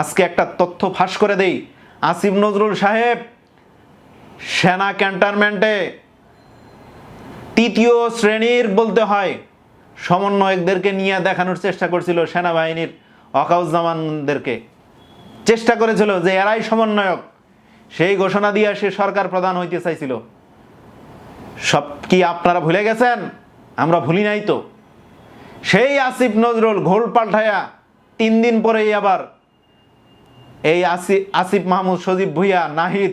আজকে একটা তথ্য ফাঁস করে দেই। আসিফ নজরুল সাহেব, সেনা ক্যান্টনমেন্টে তৃতীয় শ্রেণির বলতে হয়, সমন্বয়কদেরকে নিয়ে দেখানোর চেষ্টা করছিল সেনাবাহিনীর অকাউজ্জামানদেরকে। চেষ্টা করেছিল যে এরাই সমন্বয়ক, সেই ঘোষণা দিয়ে সে সরকার প্রধান হইতে চাইছিল। সব কি আপনারা ভুলে গেছেন? আমরা ভুলি নাই তো। সেই আসিফ নজরুল ঘোল পাল্টায়া তিন দিন পরেই আবার এই আসি আসিফ মাহমুদ, সজীব ভুইয়া, নাহিদ,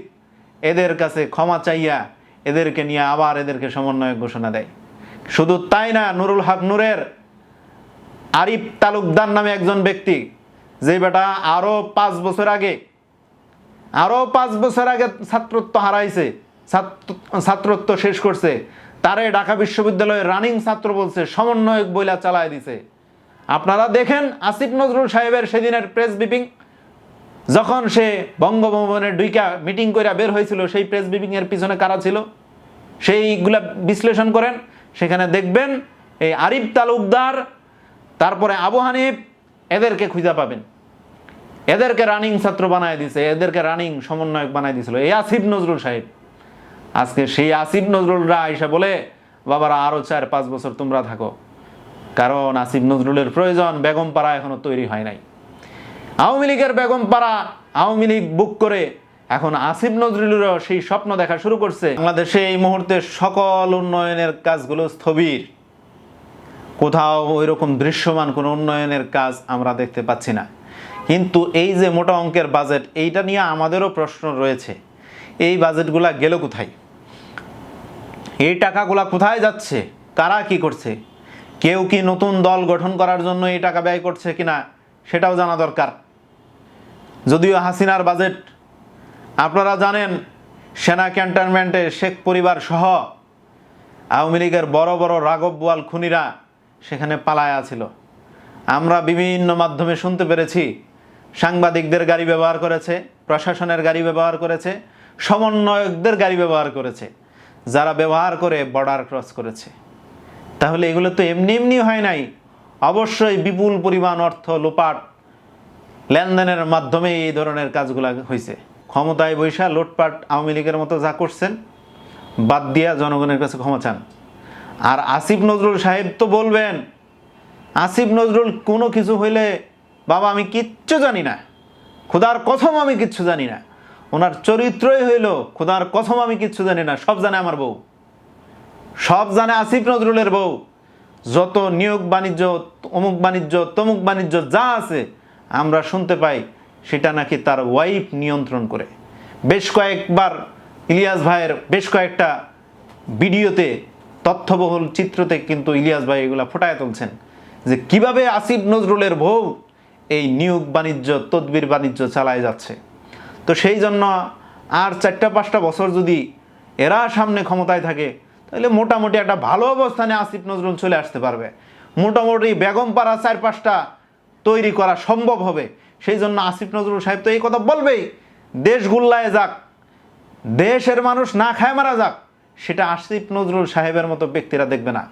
এদের কাছে ক্ষমা চাইয়া এদেরকে নিয়ে আবার এদেরকে সমন্বয়ক ঘোষণা দেয়। শুধু তাই না, নুরুল হক নূরের আরিফ তালুকদার নামে একজন ব্যক্তি, যে বেটা আরও পাঁচ বছর আগে আরও পাঁচ বছর আগে ছাত্রত্ব হারাইছে, ছাত্র- ছাত্রত্ব শেষ করছে, তারে ঢাকা বিশ্ববিদ্যালয়ের রানিং ছাত্র বলছে, সমন্বয়ক বইলা চালায় দিছে। আপনারা দেখেন আসিফ নজরুল সাহেবের সেদিনের প্রেস ব্রিফিং যখন সে বঙ্গভবনের দুইটা মিটিং করে বের হয়েছিল, সেই প্রেস ব্রিফিং এর পিছনে কারা ছিল? সেইগুলা বিশ্লেষণ করেন। সেখানে দেখবেন, এই আরিফ তালুকদার, তারপরে আবু হানিফ, এদেরকে খুঁজে পাবেন। এদেরকে রানিং ছাত্র বানায় দিছে, এদেরকে রানিং সমন্বয়ক বানায় দিছিল। এই আসিফ নজরুল সাহেব। আজকে সেই আসিফ নজরুলরা আইসা বলে, বাবারা, আরও চার পাঁচ বছর তোমরা থাকো। কারণ আসিফ নজরুলের প্রয়োজন, বেগম পাড়া এখনও তৈরি হয় নাই। আওয়ামী লীগের বেগম পাড়া আওয়ামী লীগ বুক করে এখন আসিফ নজরুলেরও সেই স্বপ্ন দেখা শুরু করছে। বাংলাদেশে এই মুহূর্তে সকল উন্নয়নের কাজগুলো স্থবির। কোথাও ওই রকম দৃশ্যমান কোনো উন্নয়নের কাজ আমরা দেখতে পাচ্ছি না। কিন্তু এই যে মোটা অঙ্কের বাজেট এইটা নিয়ে আমাদেরও প্রশ্ন রয়েছে। এই বাজেটগুলা গেল কোথায়? এই টাকাগুলা কোথায় যাচ্ছে? কারা কি করছে? কেউ কি নতুন দল গঠন করার জন্য এই টাকা ব্যয় করছে কিনা, সেটাও জানা দরকার। যদিও হাসিনার বাজেট আপনারা জানেন সেনা ক্যান্টনমেন্টে শেখ পরিবার সহ আওয়ামী লীগের বড় বড় রাঘব বোয়াল খুনিরা সেখানে পালায়া ছিল। আমরা বিভিন্ন মাধ্যমে শুনতে পেরেছি, সাংবাদিকদের গাড়ি ব্যবহার করেছে, প্রশাসনের গাড়ি ব্যবহার করেছে, সমন্বয়কদের গাড়ি ব্যবহার করেছে, যারা ব্যবহার করে বর্ডার ক্রস করেছে। তাহলে এগুলো তো এমনি এমনি হয় নাই। অবশ্যই বিপুল পরিমাণ অর্থ লোপাট লেনদেনের মাধ্যমে এই ধরনের কাজগুলো হয়েছে ক্ষমতায় বৈশা লুটপাট আওয়ামী লীগের মতো যা করছেন, বাদ দিয়া জনগণের কাছে ক্ষমা চান। আর আসিফ নজরুল সাহেব তো বলবেন, আসিফ নজরুল কোনো কিছু হইলে বাবা আমি কিচ্ছু জানি না, খুদার কথম আমি কিচ্ছু জানি না। ওনার চরিত্রই হইল, খুদার কথম আমি কিচ্ছু জানি না, সব জানে আমার বউ। সব জানে আসিফ নজরুলের বউ। যত নিয়োগ বাণিজ্য, অমুক বাণিজ্য, তমুক বাণিজ্য যা আছে আমরা শুনতে পাই সেটা নাকি তার ওয়াইফ নিয়ন্ত্রণ করে। বেশ কয়েকবার ইলিয়াস ভাইয়ের বেশ কয়েকটা ভিডিওতে, তথ্যবহুল চিত্রতে কিন্তু ইলিয়াস ভাই এগুলা ফোটায় তুলছেন যে কীভাবে আসিফ নজরুলের বউ এই নিয়োগ বাণিজ্য, তদবির বাণিজ্য চালায় যাচ্ছে। তো সেই জন্য আর চারটা পাঁচটা বছর যদি এরা সামনে ক্ষমতায় থাকে, তাহলে মোটামুটি একটা ভালো অবস্থানে আসিফ নজরুল চলে আসতে পারবে। মোটামুটি বেগম পাড়া চার পাঁচটা তৈরি করা সম্ভব হবে। সেই জন্য আসিফ নজরুল সাহেব তো এই কথা বলবেই। দেশ গুল্লায় যাক, দেশের মানুষ না খায় মারা যাক, সেটা আসিফ নজরুল সাহেবের মতো ব্যক্তিরা দেখবে না।